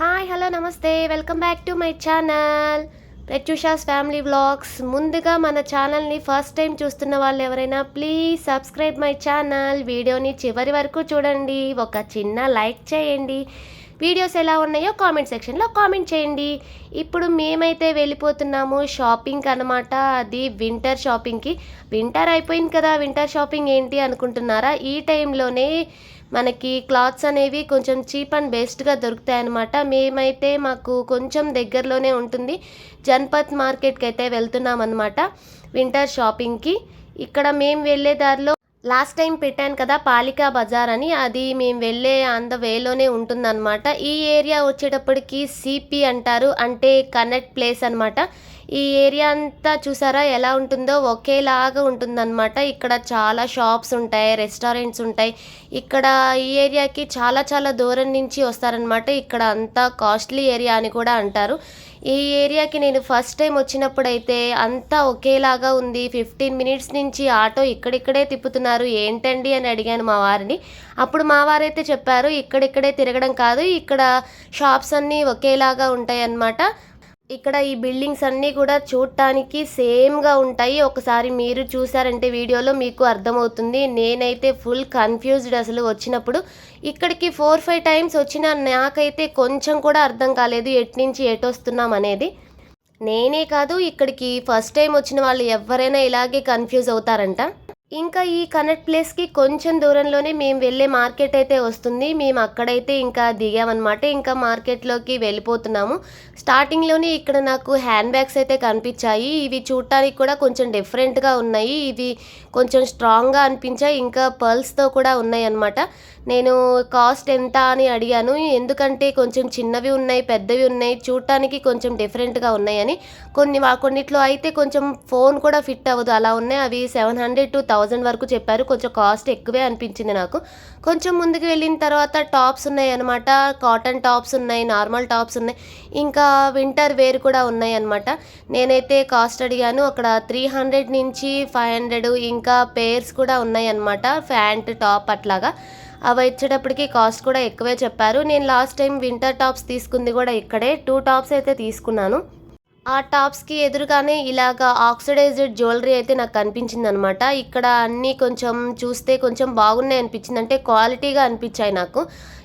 Hi hello నమస్తే. Welcome back to my channel Pratyusha's family vlogs ముందుగా మన ఛానల్ని ఫస్ట్ టైం చూస్తున్న వాళ్ళు ఎవరైనా ప్లీజ్ సబ్స్క్రైబ్ మై ఛానల్ వీడియోని చివరి వరకు చూడండి. ఒక చిన్న లైక్ చేయండి. వీడియోస్ ఎలా ఉన్నాయో కామెంట్ సెక్షన్లో కామెంట్ చేయండి. ఇప్పుడు మేమైతే వెళ్ళిపోతున్నాము షాపింగ్ అనమాట అది వింటర్ షాపింగ్కి వింటర్ అయిపోయింది కదా. వింటర్ షాపింగ్ ఏంటి అనుకుంటున్నారా? ఈ టైంలోనే మనకి క్లాత్స్ అనేవి కొంచెం చీప్ అండ్ బెస్ట్గా దొరుకుతాయి అన్నమాట. మేమైతే మాకు కొంచెం దగ్గరలోనే ఉంటుంది. జన్పత్ మార్కెట్కి అయితే వెళ్తున్నాం అనమాట వింటర్ షాపింగ్కి. ఇక్కడ మేము వెళ్ళే దారిలో లాస్ట్ టైం పెట్టాను కదా పాలికా బజార్ అని. అది మేము వెళ్ళే అంద వేలోనే ఉంటుందన్నమాట. ఈ ఏరియా వచ్చేటప్పటికి సిపి అంటారు. అంటే కనెక్ట్ ప్లేస్ అనమాట ఈ ఏరియా అంతా చూసారా ఎలా ఉంటుందో? ఒకేలాగా ఉంటుందన్నమాట. ఇక్కడ చాలా షాప్స్ ఉంటాయి రెస్టారెంట్స్ ఉంటాయి. ఇక్కడ ఈ ఏరియాకి చాలా చాలా దూరం నుంచి వస్తారనమాట ఇక్కడ అంతా కాస్ట్లీ ఏరియా అని కూడా అంటారు. ఈ ఏరియాకి నేను ఫస్ట్ టైం వచ్చినప్పుడైతే అంతా ఒకేలాగా ఉంది. ఫిఫ్టీన్ మినిట్స్ నుంచి ఆటో ఇక్కడిక్కడే తిప్పుతున్నారు. ఏంటండి అని అడిగాను మా వారిని. అప్పుడు మా వారైతే చెప్పారు ఇక్కడిక్కడే తిరగడం కాదు ఇక్కడ షాప్స్ అన్నీ ఒకేలాగా ఉంటాయి అన్నమాట ఇక్కడ ఈ బిల్డింగ్స్ అన్నీ కూడా చూడటానికి సేమ్గా ఉంటాయి. ఒకసారి మీరు చూసారంటే వీడియోలో మీకు అర్థమవుతుంది. నేనైతే ఫుల్ కన్ఫ్యూజ్డ్ అసలు వచ్చినప్పుడు. ఇక్కడికి ఫోర్ ఫైవ్ టైమ్స్ వచ్చిన నాకైతే కొంచెం కూడా అర్థం కాలేదు ఎట్నుంచి ఎటొస్తున్నాం అనేది. నేనే కాదు ఇక్కడికి ఫస్ట్ టైం వచ్చిన వాళ్ళు ఎవరైనా ఇలాగే కన్ఫ్యూజ్ అవుతారంట. ఇంకా ఈ కనెక్ట్ ప్లేస్కి కొంచెం దూరంలోనే మేము వెళ్ళే మార్కెట్ అయితే వస్తుంది. మేము అక్కడైతే ఇంకా దిగామన్నమాట. ఇంకా మార్కెట్లోకి వెళ్ళిపోతున్నాము. స్టార్టింగ్లోనే ఇక్కడ నాకు హ్యాండ్ బ్యాగ్స్ అయితే కనిపించాయి. ఇవి చూడటానికి కూడా కొంచెం డిఫరెంట్గా ఉన్నాయి. ఇవి కొంచెం స్ట్రాంగ్గా అనిపించాయి. ఇంకా పర్ల్స్తో కూడా ఉన్నాయి అన్నమాట నేను కాస్ట్ ఎంత అని అడిగాను. ఎందుకంటే కొంచెం చిన్నవి ఉన్నాయి పెద్దవి ఉన్నాయి చూడటానికి కొంచెం డిఫరెంట్గా ఉన్నాయని. కొన్ని కొన్నిట్లో అయితే కొంచెం ఫోన్ కూడా ఫిట్ అవ్వదు. అలా ఉన్నాయి. అవి సెవెన్ హండ్రెడ్ టు థౌజండ్ వరకు చెప్పారు. కొంచెం కాస్ట్ ఎక్కువే అనిపించింది నాకు. కొంచెం ముందుకు వెళ్ళిన తర్వాత టాప్స్ ఉన్నాయి అనమాట కాటన్ టాప్స్ ఉన్నాయి నార్మల్ టాప్స్ ఉన్నాయి. ఇంకా వింటర్ వేర్ కూడా ఉన్నాయి అనమాట నేనైతే కాస్ట్ అడిగాను. అక్కడ త్రీ హండ్రెడ్ నుంచి ఫైవ్ హండ్రెడ్ ఇంకా పేర్స్ కూడా ఉన్నాయి అనమాట ప్యాంట్ టాప్ అట్లాగా. అవి వచ్చేటప్పటికి కాస్ట్ కూడా ఎక్కువే చెప్పారు. నేను లాస్ట్ టైం వింటర్ టాప్స్ తీసుకుంది కూడా ఇక్కడే. టూ టాప్స్ అయితే తీసుకున్నాను. ఆ టాప్స్కి ఎదురుగానే ఇలాగ ఆక్సిడైజ్డ్ జ్యువెలరీ అయితే నాకు కనిపించింది అనమాట ఇక్కడ అన్నీ కొంచెం చూస్తే కొంచెం బాగున్నాయి అనిపించింది. అంటే క్వాలిటీగా అనిపించాయి నాకు.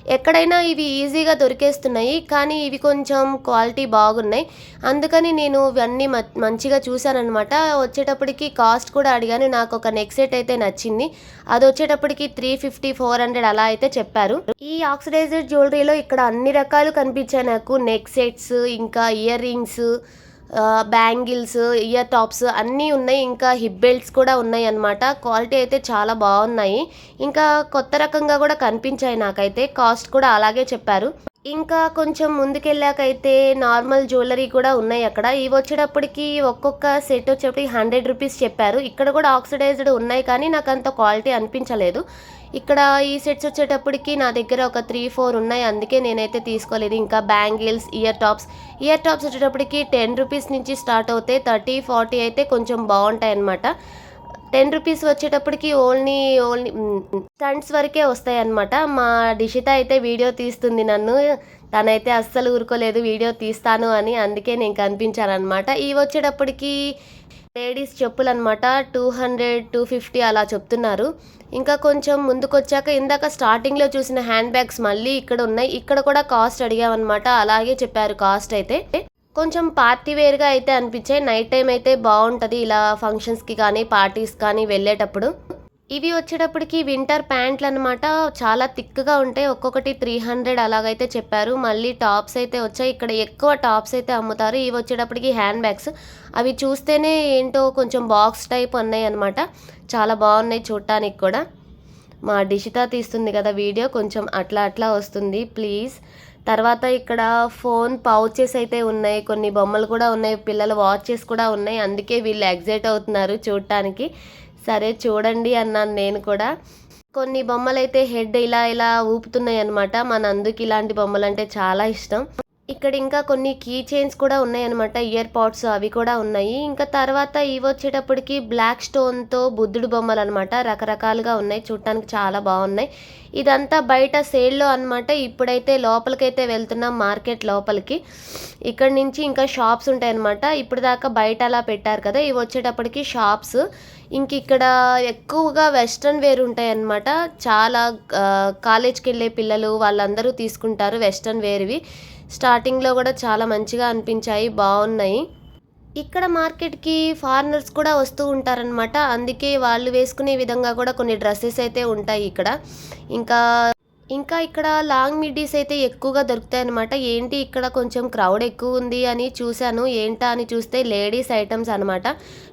ఎక్కడైనా ఇవి ఈజీగా దొరికేస్తున్నాయి కానీ ఇవి కొంచెం క్వాలిటీ బాగున్నాయి. అందుకని నేను ఇవన్నీ మ- మంచిగా చూశానమాట వచ్చేటప్పటికి కాస్ట్ కూడా అడిగాను నాకు ఒక నెక్ సెట్ అయితే నచ్చింది. అది వచ్చేటప్పటికి త్రీ ఫిఫ్టీ ఫోర్ హండ్రెడ్ అలా అయితే చెప్పారు. ఈ ఆక్సిడైజ్డ్ జ్యువెలరీలో ఇక్కడ అన్ని రకాలు కనిపించాయి నాకు. నెక్ సెట్స్ ఇంకా earrings bangles ear tops అన్నీ ఉన్నాయి. ఇంకా హిప్ బెల్ట్స్ కూడా ఉన్నాయి అన్నమాట. క్వాలిటీ అయితే చాలా బాగున్నాయి. ఇంకా కొత్త రకంగా కూడా కనిపించాయి నాకైతే. కాస్ట్ కూడా అలాగే చెప్పారు. ఇంకా కొంచెం ముందుకెళ్ళాకైతే నార్మల్ జ్యువెలరీ కూడా ఉన్నాయి అక్కడ. ఇవి వచ్చేటప్పటికి ఒక్కొక్క సెట్ వచ్చేటప్పటికి హండ్రెడ్ రూపీస్ చెప్పారు. ఇక్కడ కూడా ఆక్సిడైజ్డ్ ఉన్నాయి కానీ నాకు అంత క్వాలిటీ అనిపించలేదు. ఇక్కడ ఈ సెట్స్ వచ్చేటప్పటికి నా దగ్గర ఒక త్రీ ఫోర్ ఉన్నాయి. అందుకే నేనైతే తీసుకోలేదు. ఇంకా bangles ear tops. Ear tops వచ్చేటప్పటికి టెన్ రూపీస్ నుంచి స్టార్ట్ అవుతాయి. థర్టీ ఫార్టీ అయితే కొంచెం బాగుంటాయి అన్నమాట. టెన్ రూపీస్ వచ్చేటప్పటికి ఓన్లీ ఓన్లీ స్టంట్స్ వరకే వస్తాయి అన్నమాట. మా డిషిత అయితే వీడియో తీస్తుంది నన్ను. తనైతే అస్సలు ఊరుకోలేదు. వీడియో తీస్తాను అని అందుకే నేను కనిపించాను అనమాట ఇవి వచ్చేటప్పటికి లేడీస్ చెప్పులు అనమాట టూ హండ్రెడ్ టూ ఫిఫ్టీ అలా చెప్తున్నారు. ఇంకా కొంచెం ముందుకొచ్చాక ఇందాక స్టార్టింగ్లో చూసిన హ్యాండ్ బ్యాగ్స్ మళ్ళీ ఇక్కడ ఉన్నాయి. ఇక్కడ కూడా కాస్ట్ అడిగామన్నమాట. అలాగే చెప్పారు కాస్ట్ అయితే. కొంచెం పార్టీ వేర్గా అయితే అనిపించాయి. నైట్ టైం అయితే బాగుంటుంది. ఇలా ఫంక్షన్స్కి కానీ పార్టీస్ కానీ వెళ్ళేటప్పుడు. ఇవి వచ్చేటప్పటికి వింటర్ ప్యాంట్లు అనమాట చాలా థిక్గా ఉంటాయి. ఒక్కొక్కటి త్రీ హండ్రెడ్ అలాగైతే చెప్పారు. మళ్ళీ టాప్స్ అయితే వచ్చాయి. ఇక్కడ ఎక్కువ టాప్స్ అయితే అమ్ముతారు. ఇవి వచ్చేటప్పటికి హ్యాండ్ బ్యాగ్స్. అవి చూస్తేనే ఏంటో కొంచెం బాక్స్ టైప్ ఉన్నాయి అనమాట చాలా బాగున్నాయి చూడటానికి కూడా. మా డిషిత తీస్తుంది కదా వీడియో. కొంచెం అట్లా అట్లా వస్తుంది. ప్లీజ్. తర్వాత ఇక్కడ ఫోన్ పౌచెస్ అయితే ఉన్నాయి. కొన్ని బొమ్మలు కూడా ఉన్నాయి. పిల్లల వాచెస్ కూడా ఉన్నాయి. అందుకే వీళ్ళు ఎగ్జైట్ అవుతున్నారు చూడటానికి. సరే చూడండి అన్నాను నేను కూడా. కొన్ని బొమ్మలు అయితే హెడ్ ఇలా ఇలా ఊపుతున్నాయి అనమాట మన అందుకు ఇలాంటి బొమ్మలు అంటే చాలా ఇష్టం. ఇక్కడ ఇంకా కొన్ని కీ చైన్స్ కూడా ఉన్నాయి అనమాట ఇయర్ పాడ్స్ అవి కూడా ఉన్నాయి. ఇంకా తర్వాత ఇవి వచ్చేటప్పటికి బ్లాక్ స్టోన్తో బుద్ధుడు బొమ్మలు అనమాట రకరకాలుగా ఉన్నాయి. చూడటానికి చాలా బాగున్నాయి. ఇదంతా బయట సేల్లో అనమాట ఇప్పుడైతే లోపలికైతే వెళ్తున్నాం మార్కెట్ లోపలికి. ఇక్కడ నుంచి ఇంకా షాప్స్ ఉంటాయన్నమాట. ఇప్పుడు దాకా బయట అలా పెట్టారు కదా. ఇవి వచ్చేటప్పటికి షాప్స్ ఇంక ఇక్కడ ఎక్కువగా వెస్ట్రన్ వేర్ ఉంటాయన్నమాట. చాలా కాలేజ్కి వెళ్ళే పిల్లలు వాళ్ళందరూ తీసుకుంటారు వెస్ట్రన్ వేర్వి స్టార్టింగ్లో కూడా చాలా మంచిగా అనిపించాయి బాగున్నాయి ఇక్కడ మార్కెట్కి ఫారినర్స్ కూడా వస్తూ ఉంటారనమాట అందుకే వాళ్ళు వేసుకునే విధంగా కూడా కొన్ని డ్రెస్సెస్ అయితే ఉంటాయి ఇక్కడ. ఇంకా ఇంకా ఇక్కడ లాంగ్ మిడ్డీస్ అయితే ఎక్కువగా దొరుకుతాయి అనమాట ఏంటి ఇక్కడ కొంచెం క్రౌడ్ ఎక్కువ ఉంది అని చూశాను. ఏంటా అని చూస్తే లేడీస్ ఐటమ్స్ అనమాట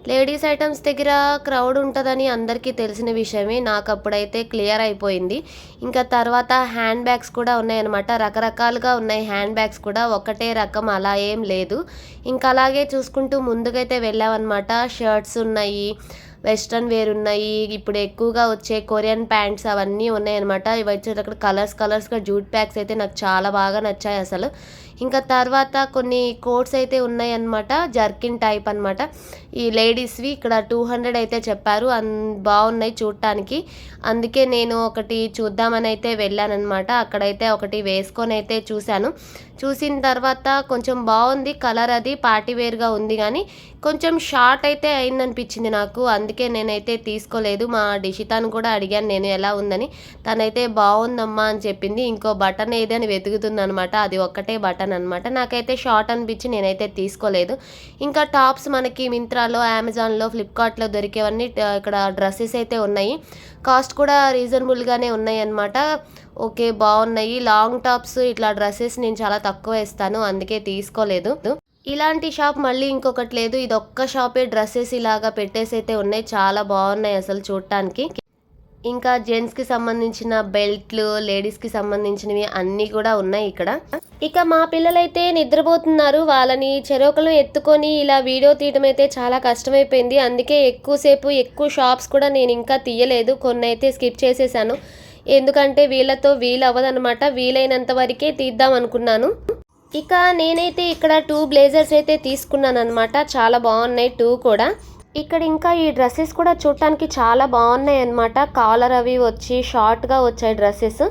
లేడీస్ ఐటమ్స్ దగ్గర క్రౌడ్ ఉంటుందని అందరికీ తెలిసిన విషయమే. నాకు అప్పుడైతే క్లియర్ అయిపోయింది. ఇంకా తర్వాత హ్యాండ్ బ్యాగ్స్ కూడా ఉన్నాయన్నమాట. రకరకాలుగా ఉన్నాయి హ్యాండ్ బ్యాగ్స్ కూడా. ఒకటే రకం అలా ఏం లేదు. ఇంకా అలాగే చూసుకుంటూ ముందుకైతే వెళ్ళామన్నమాట. షర్ట్స్ ఉన్నాయి. వెస్ట్రన్ వేర్ ఉన్నాయి ఇప్పుడు ఎక్కువగా వచ్చే కొరియన్ ప్యాంట్స్ అవన్నీ ఉన్నాయన్నమాట. ఇవి వచ్చేటక్కడ కలర్స్ కలర్స్గా జూట్ ప్యాక్స్ అయితే నాకు చాలా బాగా నచ్చాయి అసలు. ఇంకా తర్వాత కొన్ని కోట్స్ అయితే ఉన్నాయన్నమాట జర్కిన్ టైప్ అన్నమాట. ఈ లేడీస్వి ఇక్కడ టూ హండ్రెడ్ అయితే చెప్పారు. అన్ బాగున్నాయి చూడటానికి అందుకే నేను ఒకటి చూద్దామని అయితే వెళ్ళానమాట అక్కడైతే ఒకటి వేసుకొని అయితే చూశాను. చూసిన తర్వాత కొంచెం బాగుంది కలర్ అది పార్టీ వేర్గా ఉంది కానీ కొంచెం షార్ట్ అయితే అయిందనిపించింది నాకు. అందుకే నేనైతే తీసుకోలేదు. మా డిషితాను కూడా అడిగాను నేను ఎలా ఉందని? తనైతే బాగుందమ్మా అని చెప్పింది. ఇంకో బటన్ ఏది అని వెతుకుతుంది అనమాట అది ఒక్కటే బటన్ అనమాట నాకైతే షార్ట్ అనిపించి నేనైతే తీసుకోలేదు. ఇంకా టాప్స్ మనకి మింత్రాలో అమెజాన్లో ఫ్లిప్కార్ట్లో దొరికేవన్నీ ఇక్కడ డ్రెస్సెస్ అయితే ఉన్నాయి. కాస్ట్ కూడా రీజనబుల్గానే ఉన్నాయి అన్నమాట ఓకే బాగున్నాయి. లాంగ్ టాప్స్ ఇట్లా డ్రెస్సెస్ నేను చాలా తక్కువ ఇస్తాను అందుకే తీసుకోలేదు. ఇలాంటి షాప్ మళ్ళీ ఇంకొకటి లేదు. ఇది ఒక్క షాపే డ్రెస్సెస్ ఇలాగా పెట్టేసి అయితే ఉన్నాయి. చాలా బాగున్నాయి అసలు చూడటానికి ఇంకా జెంట్స్కి సంబంధించిన బెల్ట్లు లేడీస్కి సంబంధించినవి అన్నీ కూడా ఉన్నాయి ఇక్కడ. ఇక మా పిల్లలైతే నిద్రపోతున్నారు. వాళ్ళని చెరోకలు ఎత్తుకొని ఇలా వీడియో తీయడం అయితే చాలా కష్టమైపోయింది. అందుకే ఎక్కువసేపు ఎక్కువ షాప్స్ కూడా నేను ఇంకా తీయలేదు. కొన్ని అయితే స్కిప్ చేసేసాను. ఎందుకంటే వీళ్ళతో వీలు అవ్వదనమాట వీలైనంత వరకే తీద్దాం అనుకున్నాను. ఇక నేనైతే ఇక్కడ టూ బ్లేజర్స్ అయితే తీసుకున్నాను అనమాట చాలా బాగున్నాయి టూ కూడా. ఇక్కడ ఇంకా ఈ డ్రెస్సెస్ కూడా చూడటానికి చాలా బాగున్నాయి అనమాట కాలర్ అవి వచ్చి షార్ట్గా వచ్చాయి డ్రెస్సెస్.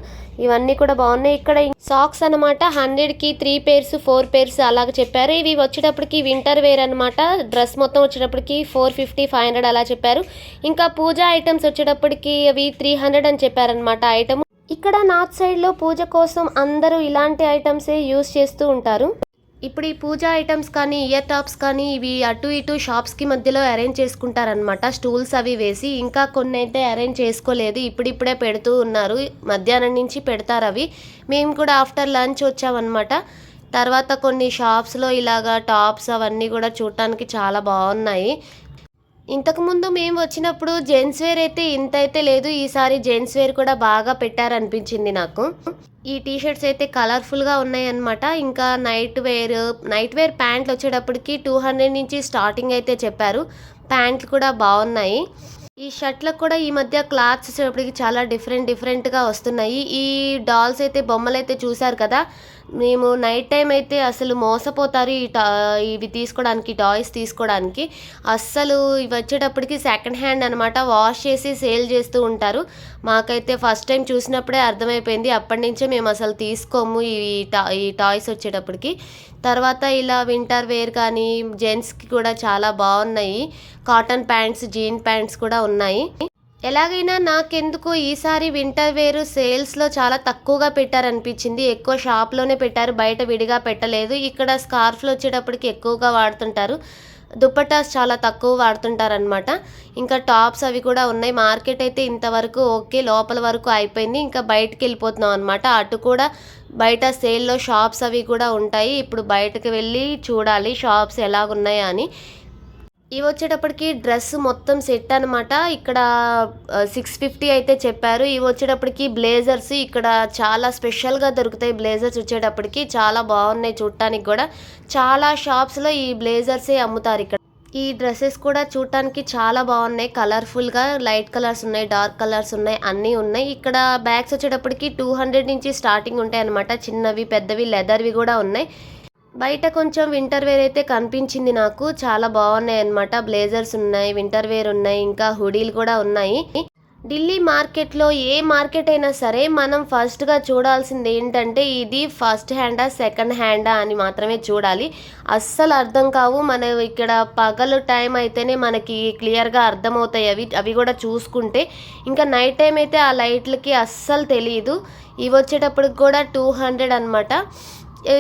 ఇవన్నీ కూడా బాగున్నాయి. ఇక్కడ సాక్స్ అనమాట హండ్రెడ్కి త్రీ పేర్స్ ఫోర్ పేర్స్ అలాగ చెప్పారు. ఇవి వచ్చేటప్పటికి వింటర్ వేర్ అనమాట డ్రెస్ మొత్తం వచ్చేటప్పటికి ఫోర్ ఫిఫ్టీ ఫైవ్ హండ్రెడ్ అలా చెప్పారు. ఇంకా పూజ ఐటమ్స్ వచ్చేటప్పటికి అవి త్రీ హండ్రెడ్ అని చెప్పారనమాట ఐటమ్. ఇక్కడ నార్త్ సైడ్లో పూజ కోసం అందరూ ఇలాంటి ఐటమ్సే యూస్ చేస్తూ ఉంటారు. ఇప్పుడు ఈ పూజ ఐటమ్స్ కానీ ఇయర్ టాప్స్ కానీ ఇవి అటు ఇటు షాప్స్కి మధ్యలో అరేంజ్ చేసుకుంటారనమాట స్టూల్స్ అవి వేసి ఇంకా కొన్ని అయితే అరేంజ్ చేసుకోలేదు. ఇప్పుడిప్పుడే పెడుతూ ఉన్నారు. మధ్యాహ్నం నుంచి పెడతారు అవి. మేము కూడా ఆఫ్టర్ లంచ్ వచ్చామన్నమాట. తర్వాత కొన్ని షాప్స్లో ఇలాగా టాప్స్ అవన్నీ కూడా చూడటానికి చాలా బాగున్నాయి. ఇంతకుముందు మేము వచ్చినప్పుడు జెంట్స్ వేర్ అయితే ఇంత అయితే లేదు ఈసారి జెంట్స్ వేర్ కూడా బాగా పెట్టారనిపించింది నాకు. ఈ టీ షర్ట్స్ అయితే కలర్ఫుల్గా ఉన్నాయన్నమాట. ఇంకా నైట్ వేర్ నైట్ వేర్ ప్యాంట్లు వచ్చేటప్పటికి టూ హండ్రెడ్ నుంచి స్టార్టింగ్ అయితే చెప్పారు. ప్యాంట్లు కూడా బాగున్నాయి. ఈ షర్ట్లకు కూడా ఈ మధ్య క్లాత్స్ వచ్చేటప్పటికి చాలా డిఫరెంట్ డిఫరెంట్గా వస్తున్నాయి. ఈ డాల్స్ అయితే బొమ్మలు అయితే చూశారు కదా. మేము నైట్ టైం అయితే అసలు మోసపోతారు ఈ టా ఇవి తీసుకోవడానికి టాయ్స్ తీసుకోవడానికి. అస్సలు ఇవి వచ్చేటప్పటికి సెకండ్ హ్యాండ్ అనమాట వాష్ చేసి సేల్ చేస్తూ ఉంటారు. మాకైతే ఫస్ట్ టైం చూసినప్పుడే అర్థమైపోయింది. అప్పటి నుంచే మేము అసలు తీసుకోము ఈ టా ఈ టాయ్స్ వచ్చేటప్పటికి. తర్వాత ఇలా వింటర్ వేర్ కానీ జెంట్స్కి కూడా చాలా బాగున్నాయి. కాటన్ ప్యాంట్స్ జీన్ ప్యాంట్స్ కూడా ఉన్నాయి. ఎలాగైనా నాకెందుకు ఈసారి వింటర్ వేర్ సేల్స్లో చాలా తక్కువగా పెట్టారనిపించింది. ఎక్కువ షాప్లోనే పెట్టారు బయట విడిగా పెట్టలేదు. ఇక్కడ స్కార్ఫ్లు వచ్చేటప్పటికి ఎక్కువగా వాడుతుంటారు. దుప్పటాస్ చాలా తక్కువ వాడుతుంటారనమాట ఇంకా టాప్స్ అవి కూడా ఉన్నాయి. మార్కెట్ అయితే ఇంతవరకు ఓకే లోపల వరకు అయిపోయింది. ఇంకా బయటకు వెళ్ళిపోతున్నాం అనమాట అటు కూడా బయట సేల్లో షాప్స్ అవి కూడా ఉంటాయి. ఇప్పుడు బయటకు వెళ్ళి చూడాలి షాప్స్ ఎలాగున్నాయా అని. ఇవి వచ్చేటప్పటికి డ్రెస్ మొత్తం సెట్ అనమాట ఇక్కడ సిక్స్ ఫిఫ్టీ అయితే చెప్పారు. ఇవి వచ్చేటప్పటికి బ్లేజర్స్. ఇక్కడ చాలా స్పెషల్గా దొరుకుతాయి బ్లేజర్స్ వచ్చేటప్పటికి. చాలా బాగున్నాయి చూడటానికి కూడా. చాలా షాప్స్లో ఈ బ్లేజర్సే అమ్ముతారు ఇక్కడ. ఈ డ్రెస్సెస్ కూడా చూడటానికి చాలా బాగున్నాయి. కలర్ఫుల్గా లైట్ కలర్స్ ఉన్నాయి డార్క్ కలర్స్ ఉన్నాయి అన్నీ ఉన్నాయి. ఇక్కడ బ్యాగ్స్ వచ్చేటప్పటికి టూ హండ్రెడ్ నుంచి స్టార్టింగ్ ఉంటాయి అనమాట చిన్నవి పెద్దవి లెదర్వి కూడా ఉన్నాయి. బయట కొంచెం వింటర్ వేర్ అయితే కనిపించింది నాకు. చాలా బాగున్నాయి అన్నమాట. బ్లేజర్స్ ఉన్నాయి వింటర్ వేర్ ఉన్నాయి ఇంకా హుడీలు కూడా ఉన్నాయి. ఢిల్లీ మార్కెట్లో ఏ మార్కెట్ అయినా సరే మనం ఫస్ట్గా చూడాల్సింది ఏంటంటే ఇది ఫస్ట్ హ్యాండా సెకండ్ హ్యాండా అని మాత్రమే చూడాలి. అస్సలు అర్థం కావు. మనం ఇక్కడ పగలు టైం అయితేనే మనకి క్లియర్గా అర్థమవుతాయి అవి అవి కూడా చూసుకుంటే. ఇంకా నైట్ టైం అయితే ఆ లైట్లకి అస్సలు తెలియదు ఇవి వచ్చేటప్పటికి కూడా టూ హండ్రెడ్ అనమాట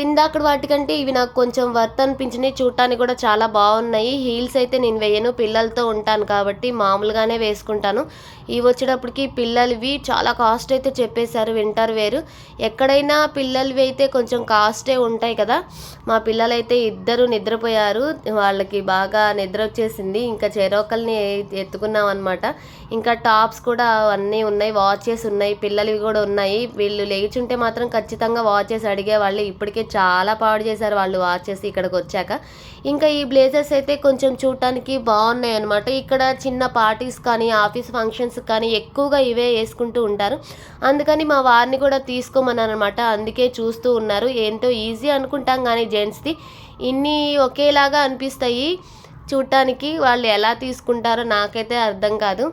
ఇందాక వాటికంటే ఇవి నాకు కొంచెం వర్త్ అనిపించినాయి. చూడటానికి కూడా చాలా బాగున్నాయి. హీల్స్ అయితే నేను వేయను. పిల్లలతో ఉంటాను కాబట్టి మామూలుగానే వేసుకుంటాను. ఇవి వచ్చేటప్పటికి పిల్లలవి చాలా కాస్ట్ అయితే చెప్పేశారు వింటర్ వేరు. ఎక్కడైనా పిల్లలవి అయితే కొంచెం కాస్టే ఉంటాయి కదా. మా పిల్లలైతే ఇద్దరు నిద్రపోయారు. వాళ్ళకి బాగా నిద్ర వచ్చేసింది. ఇంకా చెరోకల్ని ఎత్తుకున్నాం అనమాట ఇంకా టాప్స్ కూడా అన్నీ ఉన్నాయి వాచెస్ ఉన్నాయి పిల్లలవి కూడా ఉన్నాయి. వీళ్ళు లేచుంటే మాత్రం ఖచ్చితంగా వాచెస్ అడిగేవాళ్ళు. ఇప్పటికే చాలా పాడు చేశారు వాళ్ళు వాచెస్ ఇక్కడికి వచ్చాక. ఇంకా ఈ బ్లేజర్స్ అయితే కొంచెం చూడటానికి బాగున్నాయి అనమాట ఇక్కడ చిన్న పార్టీస్ కానీ ఆఫీస్ ఫంక్షన్స్ కానీ ఎక్కువగా ఇవే వేసుకుంటూ ఉంటారు. అందుకని మా వారిని కూడా తీసుకోమన్నాను అనమాట అందుకే చూస్తూ ఉన్నారు. ఏంటో ఈజీ అనుకుంటాం కానీ జెంట్స్ది ఇన్ని ఒకేలాగా అనిపిస్తాయి చూడటానికి వాళ్ళు ఎలా తీసుకుంటారో నాకైతే అర్థం కాదు.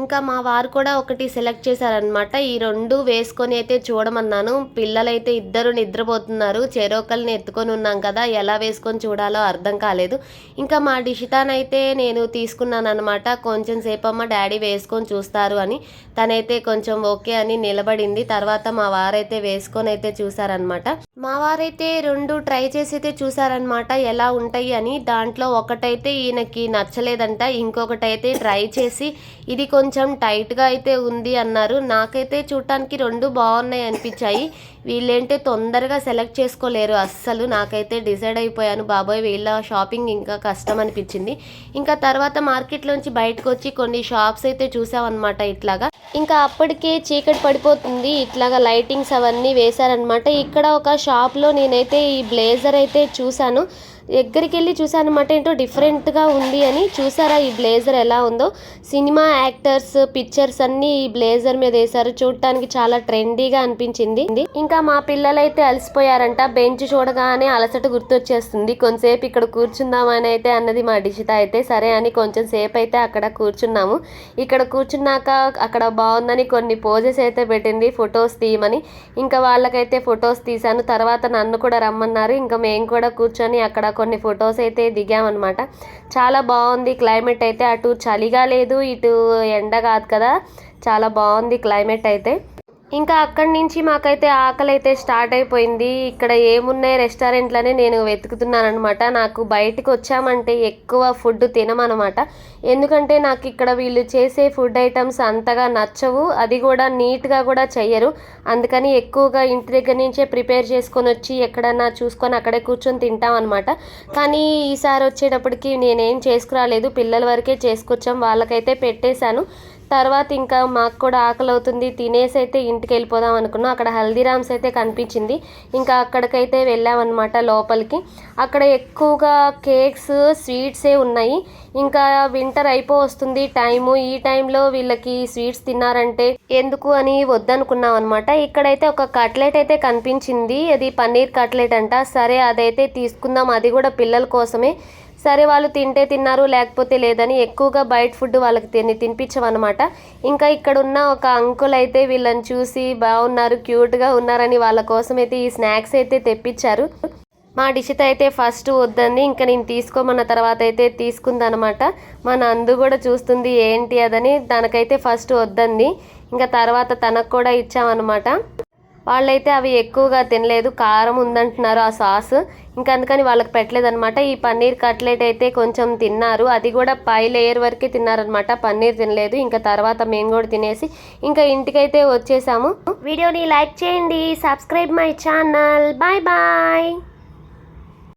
ఇంకా మా వారు కూడా ఒకటి సెలెక్ట్ చేశారనమాట ఈ రెండు వేసుకొని అయితే చూడమన్నాను. పిల్లలైతే ఇద్దరు నిద్రపోతున్నారు. చెరోకల్ని ఎత్తుకొని ఉన్నాం కదా ఎలా వేసుకొని చూడాలో అర్థం కాలేదు. ఇంకా మా డిషితానైతే నేను తీసుకున్నాను అనమాట కొంచెం సేపు అమ్మ డాడీ వేసుకొని చూస్తారు అని. తనైతే కొంచెం ఓకే అని నిలబడింది. తర్వాత మా వారైతే వేసుకొని అయితే చూసారనమాట మా వారైతే రెండు ట్రై చేసి అయితే చూసారనమాట ఎలా ఉంటాయి అని. దాంట్లో ఒకటైతే ఈయనకి నచ్చలేదంట. ఇంకొకటైతే ట్రై చేసి ఇది కొంచెం కొంచెం టైట్గా అయితే ఉంది అన్నారు. నాకైతే చూడటానికి రెండు బాగున్నాయి అనిపించాయి. వీళ్ళేంటే తొందరగా సెలెక్ట్ చేసుకోలేరు అస్సలు. నాకైతే డిసైడ్ అయిపోయాను. బాబాయ్ వీళ్ళ షాపింగ్ ఇంకా కష్టం అనిపించింది. ఇంకా తర్వాత మార్కెట్లోంచి బయటకు వచ్చి కొన్ని షాప్స్ అయితే చూసామన్నమాట ఇట్లాగా. ఇంకా అప్పటికే చీకటి పడిపోతుంది. ఇట్లాగా లైటింగ్స్ అవన్నీ వేశారనమాట ఇక్కడ ఒక షాప్లో నేనైతే ఈ బ్లేజర్ అయితే చూశాను. దగ్గరికి వెళ్ళి చూసాను అనమాట ఏంటో డిఫరెంట్గా ఉంది అని. చూసారా ఈ బ్లేజర్ ఎలా ఉందో? సినిమా యాక్టర్స్ పిక్చర్స్ అన్నీ ఈ బ్లేజర్ మీద వేశారు. చూడటానికి చాలా ట్రెండీగా అనిపించింది. ఇంకా మా పిల్లలైతే అలసిపోయారంట. బెంచ్ చూడగానే అలసట గుర్తొచ్చేస్తుంది. కొంతసేపు ఇక్కడ కూర్చుందామని అయితే అన్నది మా డిషిత అయితే సరే అని కొంచెం సేపు అయితే అక్కడ కూర్చున్నాము. ఇక్కడ కూర్చున్నాక అక్కడ బాగుందని కొన్ని పోజెస్ అయితే పెట్టింది. ఫొటోస్ తీయమని. ఇంకా వాళ్ళకైతే ఫొటోస్ తీశాను. తర్వాత నన్ను కూడా రమ్మన్నారు. ఇంకా మేము కూడా కూర్చొని అక్కడ కొన్ని ఫొటోస్ అయితే దిగామన్నమాట. చాలా బాగుంది. క్లైమేట్ అయితే అటు చలిగా లేదు ఇటు ఎండ కాదు కదా. చాలా బాగుంది క్లైమేట్ అయితే. ఇంకా అక్కడి నుంచి మాకైతే ఆకలి అయితే స్టార్ట్ అయిపోయింది. ఇక్కడ ఏమున్నాయి రెస్టారెంట్లనే నేను వెతుకుతున్నాను అనమాట నాకు బయటకు వచ్చామంటే ఎక్కువ ఫుడ్ తినమనమాట ఎందుకంటే నాకు ఇక్కడ వీళ్ళు చేసే ఫుడ్ ఐటమ్స్ అంతగా నచ్చవు. అది కూడా నీట్గా కూడా చెయ్యరు. అందుకని ఎక్కువగా ఇంటి దగ్గర నుంచే ప్రిపేర్ చేసుకొని వచ్చి ఎక్కడన్నా చూసుకొని అక్కడే కూర్చొని తింటాం అనమాట కానీ ఈసారి వచ్చేటప్పటికి నేనేం చేసుకురాలేదు. పిల్లల వరకే చేసుకొచ్చాం. వాళ్ళకైతే పెట్టేశాను. తర్వాత ఇంకా మాకు కూడా ఆకలి అవుతుంది తినేసి అయితే ఇంటికి వెళ్ళిపోదాం అనుకున్నాం. అక్కడ హల్దీరామ్స్ అయితే కనిపించింది. ఇంకా అక్కడికైతే వెళ్ళామన్నమాట లోపలికి. అక్కడ ఎక్కువగా కేక్స్ స్వీట్సే ఉన్నాయి. ఇంకా వింటర్ అయిపో వస్తుంది టైము. ఈ టైంలో వీళ్ళకి స్వీట్స్ తిన్నారంటే ఎందుకు అని వద్దనుకున్నాం అనమాట ఇక్కడైతే ఒక కట్లెట్ అయితే కనిపించింది. అది పన్నీర్ కట్లెట్ అంట. సరే అదైతే తీసుకుందాం. అది కూడా పిల్లల కోసమే. సరే వాళ్ళు తింటే తిన్నారు లేకపోతే లేదని ఎక్కువగా బయట ఫుడ్ వాళ్ళకి తిని తినిపించమన్నమాట. ఇంకా ఇక్కడ ఉన్న ఒక అంకుల్ అయితే వీళ్ళని చూసి బాగున్నారు క్యూట్గా ఉన్నారని వాళ్ళ కోసం అయితే ఈ స్నాక్స్ అయితే తెప్పించారు. మా డిషిత అయితే ఫస్ట్ వద్దంది ఇంకా నేను తీసుకోమన్న తర్వాత అయితే తీసుకుందనమాట మా నందు కూడా చూస్తుంది ఏంటి అదని తనకైతే ఫస్ట్ వద్దంది. ఇంకా తర్వాత తనకు కూడా ఇచ్చామన్నమాట. వాళ్ళైతే అవి ఎక్కువగా తినలేదు. కారం ఉందంటున్నారు ఆ సాస్. ఇంకా అందుకని వాళ్ళకి పెట్టలేదు అనమాట ఈ పన్నీర్ కట్లెట్ అయితే కొంచెం తిన్నారు. అది కూడా పై లేయర్ వరకే తిన్నారనమాట పన్నీర్ తినలేదు. ఇంకా తర్వాత మేము కూడా తినేసి ఇంకా ఇంటికైతే వచ్చేసాము. వీడియోని లైక్ చేయండి. Subscribe my channel. Bye bye.